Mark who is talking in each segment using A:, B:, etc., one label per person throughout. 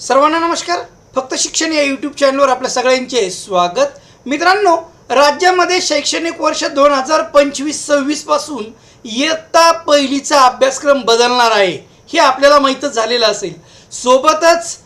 A: सर्वांना नमस्कार. फक्त शिक्षण या यूट्यूब चॅनलवर आपल्या सगळ्यांचे स्वागत. मित्रांनो राज्यामध्ये शैक्षणिक वर्ष दोन हजार पंचवीस सव्वीसपासून इयत्ता पहिलीचा अभ्यासक्रम बदलणार आहे. हे आपल्याला माहीतच झालेलं असेल. सोबतच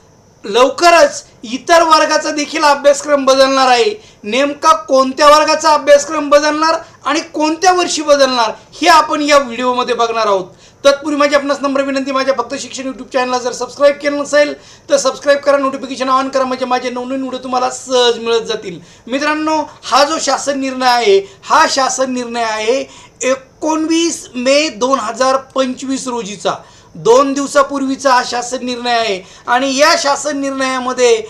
A: लवकरच इतर वर्गाचा देखील अभ्यासक्रम बदलणार आहे. नेमका कोणत्या वर्गाचा अभ्यासक्रम बदलणार आणि कोणत्या वर्षी बदलणार हे आपण या व्हिडिओमध्ये बघणार आहोत. तत्पूर्वी माझी आपणास नम्र विनंती माझ्या फक्त शिक्षण यूट्यूब चॅनलला जर सबस्क्राईब केलं नसेल तर सबस्क्राईब करा नोटिफिकेशन ऑन करा म्हणजे माझे नवनवीन व्हिडिओ तुम्हाला सहज मिळत जातील. मित्रांनो हा जो शासन निर्णय आहे हा शासन निर्णय आहे एकोणवीस मे दोन हजार पंचवीस रोजीचा. दोन दिवसापूर्वीचा हा शासन निर्णय आहे. आणि या शासन निर्णयामध्ये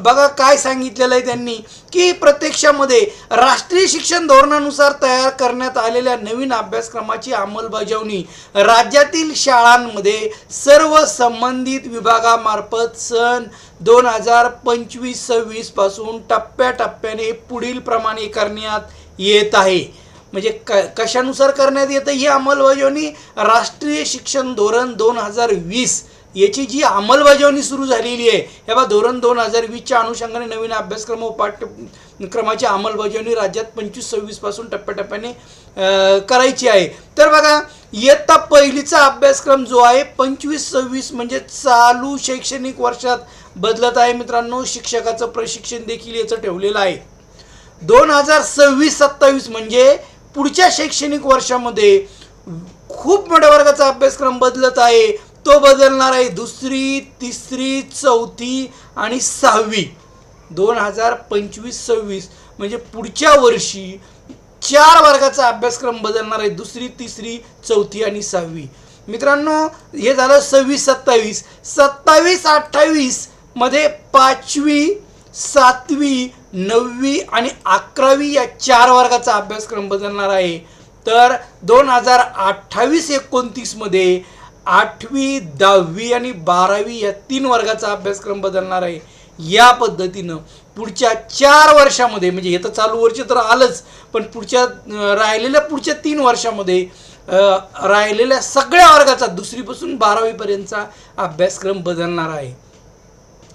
A: बघा काय सांगितलेलं आहे त्यांनी की प्रत्यक्षामध्ये राष्ट्रीय शिक्षण धोरणानुसार तयार करण्यात आलेल्या नवीन अभ्यासक्रमाची अंमलबजावणी राज्यातील शाळांमध्ये सर्व संबंधित विभागामार्फत सन दोन हजार पंचवीस सव्वीसपासून टप्प्याटप्प्याने पुढील प्रमाणे करण्यात येत आहे. म्हणजे क कशानुसार करण्यात येतं ही अंमलबजावणी राष्ट्रीय शिक्षण धोरण दोन हजार वीस याची जी अंमलबजावणी सुरू झालेली आहे हे बा धोरण दोन हजार वीसच्या अनुषंगाने नवीन अभ्यासक्रम व पाठ्यक्रमाची अंमलबजावणी राज्यात पंचवीस सव्वीसपासून टप्प्याटप्प्याने करायची आहे. तर बघा इयत्ता पहिलीचा अभ्यासक्रम जो आहे पंचवीस सव्वीस म्हणजे चालू शैक्षणिक वर्षात बदलत आहे मित्रांनो शिक्षकाचं प्रशिक्षण देखील याचं ठेवलेलं आहे. दोन हजार सव्वीस सत्तावीस म्हणजे पुढच्या शैक्षणिक वर्षामध्ये खूप मोठ्या वर्गाचा अभ्यासक्रम बदलत आहे. तो बदलणार आहे दुसरी तिसरी चौथी आणि सहावी. दोन हजार पंचवीस सव्वीस. म्हणजे पुढच्या वर्षी चार वर्गाचा अभ्यासक्रम बदलणार आहे. दुसरी तिसरी चौथी आणि सहावी. मित्रांनो हे झालं सव्वीस सत्तावीस. सत्तावीस अठ्ठावीसमध्ये पाचवी सातवी नववी आणि अकरावी या चार वर्गाचा अभ्यासक्रम बदलणार आहे. तर दोन हजार अठ्ठावीस एकोणतीसमध्ये आठवी दहावी आणि बारावी या तीन वर्गाचा अभ्यासक्रम बदलणार आहे. या पद्धतीनं पुढच्या चार वर्षामध्ये म्हणजे हे तर चालू वर्ष तर आलंच पण पुढच्या राहिलेल्या पुढच्या तीन वर्षामध्ये राहिलेल्या सगळ्या वर्गाचा दुसरीपासून बारावीपर्यंतचा अभ्यासक्रम बदलणार आहे.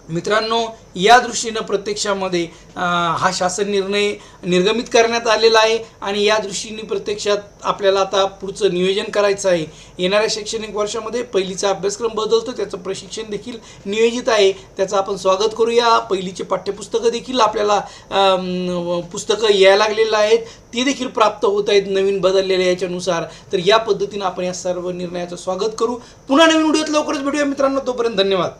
A: मित्रांनो या दृष्टीनं प्रत्यक्षामध्ये हा शासन निर्णय निर्गमित करण्यात आलेला आहे आणि या दृष्टीने प्रत्यक्षात आपल्याला आता पुढचं नियोजन करायचं आहे. येणाऱ्या शैक्षणिक वर्षामध्ये पहिलीचा अभ्यासक्रम बदलतो त्याचं प्रशिक्षण देखील नियोजित आहे. त्याचं आपण स्वागत करूया. पहिलीचे पाठ्यपुस्तकं देखील आपल्याला पुस्तकं यायला लागलेलं आहेत. ती देखील प्राप्त होत आहेत नवीन बदललेल्या याच्यानुसार. तर या पद्धतीनं आपण या सर्व निर्णयाचं स्वागत करू. पुन्हा नवीन व्हिडिओत लवकरच भेटूया मित्रांनो. तोपर्यंत धन्यवाद.